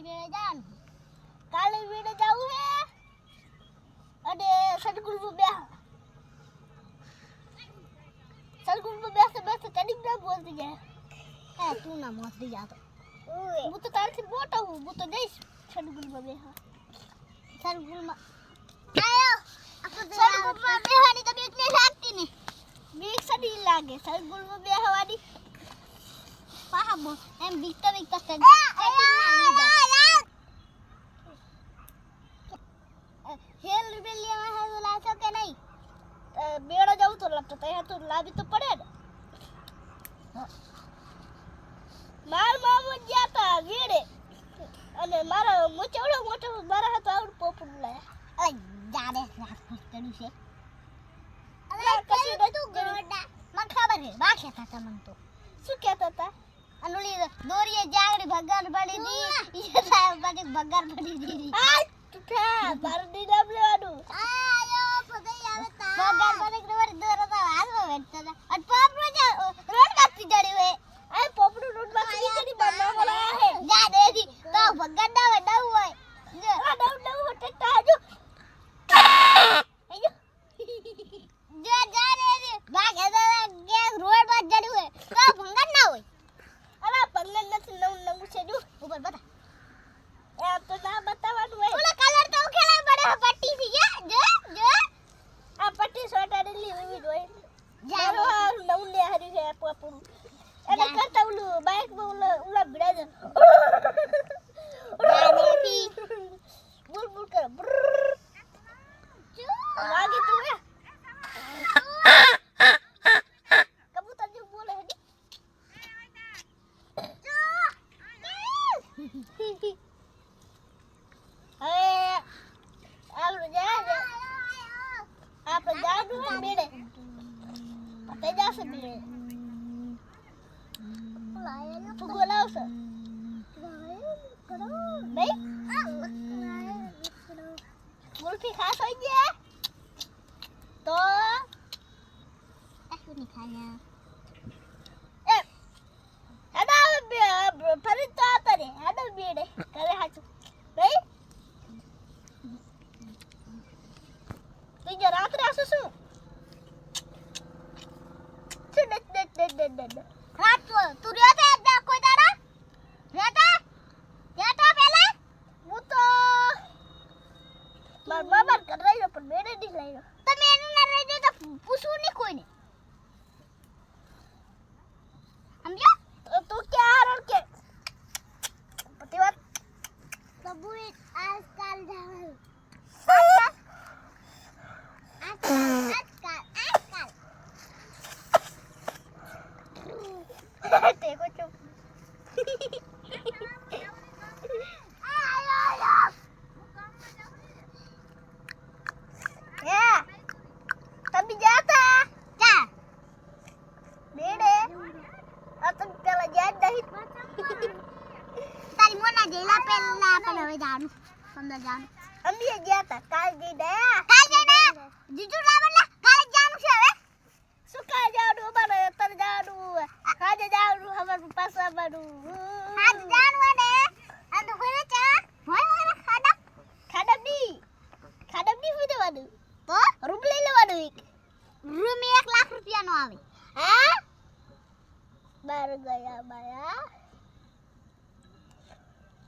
કાળી વેળે જાન કાળી વેળે જાવું હે? અને સદગુરુ બે સદગુરુ બેસે બેસે ચડી ના બોલતી જાય. હે તું ના મોસરી જાતો હું તો તારથી મોટો હું હું તો જઈશ સદગુરુ બે સદગુરુમાં આયો. સદગુરુમાં બેહવાની તો બીક નહીં લાગતી ને બીક સદી લાગે સદગુરુમાં બેહવાની. એમ બીક તો બીક તો હેલ રિબેલિયન હે લાચો કે નહીં બેડો જવું તો લાગતો તો તો લાવી તો પડે ને માર મામો ગયા તા વેડે અને મારા મોચવડો મોટો મારા હાથ આવડ પોપડ લાયા અરે જાડે રાત ચડ્યું છે અરે કશું તું ગોડા મને ખબર છે બા કહેતા હતા મને તો શું કહેતા હતા અનુલી દોરીએ જાગડી ભગર પડી દી ઈ સાહેબ પાછી ભગર પડી દી આ તુઠા બાર દી નામ લેવાનું આયો પગઈ આવે તા. ભગર પડી તમારી દોરો તો હાલ બેઠતા હતા. અને પોપડો જા રોડ કાપી જડી વે આ પોપડો રોડ કાપી જડી બાર બોલા હે જા દેદી તો ભગર દાવે ડવ હોય આ ડવ ડવ હોતે તાજો આયો જો જા દેદી ભાગે તો ગેસ રોડ પર જડ્યું હોય તો ભંગર ના હોય અરે પંગર નથી નવું નવું છે જો ઉપર બતા એ તો ના બતાવવાનું હોય ઓલા કલર તો ખેલા પડે પટ્ટી થી જો જો જો આ પટ્ટી સોટાડેલી એવી જ હોય જારો હારું નવું ને હારી છે પોપડું એને કરતા ઓલું બાઇકમાં ઓલા ઓલા ભીડા છે બુલ બુલ કરે વાગે તું હે કબૂતર જો બોલે હે હવે આપણે જાય આપણે જાડું હે બોલાવશે? નહીં ગુલ્ફી ખાસ હોય ગયા તો? નહીં ખાયા ફરી તો આવતા રે હેડો, બેડે. કરે હાચું. તારી જેલા પેલા આપણે હવે જાણું સમજા જાણું અમે ગયા હતા કાલ જઈ ગયા કાલ જઈ ગયા જીજુ લાવલા કાલ જાણું છે હવે શું કાલ જાણું અમારે અત્યારે જાણું આજે જાણું અમારું પાછું આવવાનું આજે જાણું ને અને હોય ચા હોય હોય ખાડા ખાડા ની ખાડા ની હોય દેવાનું તો રૂમ લઈ લેવાનું એક રૂમ એક લાખ રૂપિયાનો આવે હા બાર ગયા બાયા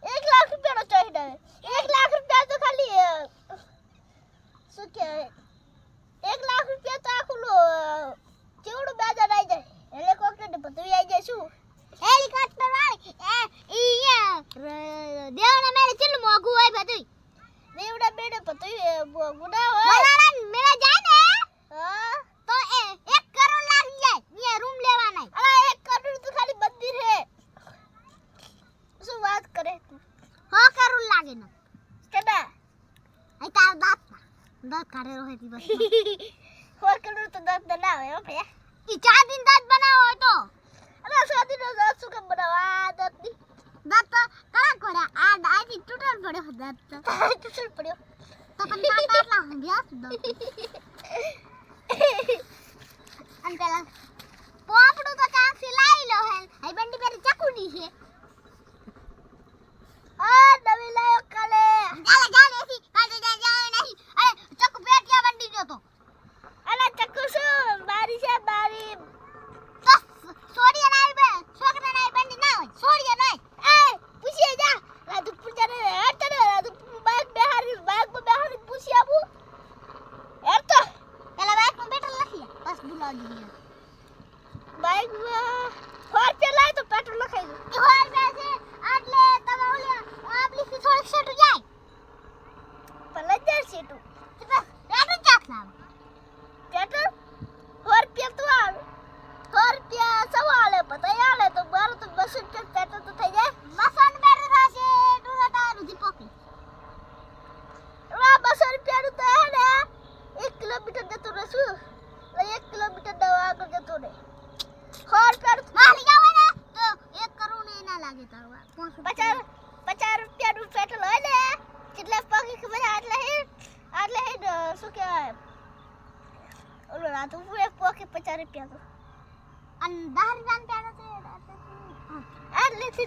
એક લાખ રૂપિયાનો ચાહિદા એક લાખ રૂપિયા તો ખાલી શું કે એક લાખ રૂપિયા તો આખું ચેવડું બેદર આવી જાય. હેલિકોપ્ટર ને બધું આવી જાય શું? હેલિકોપ્ટર વાળી? એ, ઈ દેવના મેળે કેટલું મોંઘું હોય બધું દેવડા મેળે બધું ગુના હોય બલારાન મેળે જાય ને હા તો એ એક કરોડ લાગી જાય ન્યા રૂમ લેવાના અલા એક કરોડ તો ખાલી મંદિર હે શું વાત કરે તું હા કરોડ લાગે ને કેડા અહીં તાર દાંત દાંત કાઢે રહે તી બસ હો કરોડ તો દાંત ના આવે હો ભૈયા ઈ ચાર દિન દાંત બનાવો હોય તો અલા સાદી નો દાંત શું કેમ બનાવવા આ દાંતની દાંત તો કડા કોડા આ દાંત તૂટલ પડ્યો દાંત તો તૂટલ પડ્યો તો પણ દાંત આટલા હંગ્યા દાંત અને પેલા પોપડું તો ચાંસી લાવી લો હે હઈ બંડી પેરી ચકુડી છે આ પોકી કે બધા આટલે હે આટલે હે ને શું કહેવાય ઓલો રાતું એક પોકી પચાસ રૂપિયા તો અને દસ રૂપિયાનું પેન હતું આટલેથી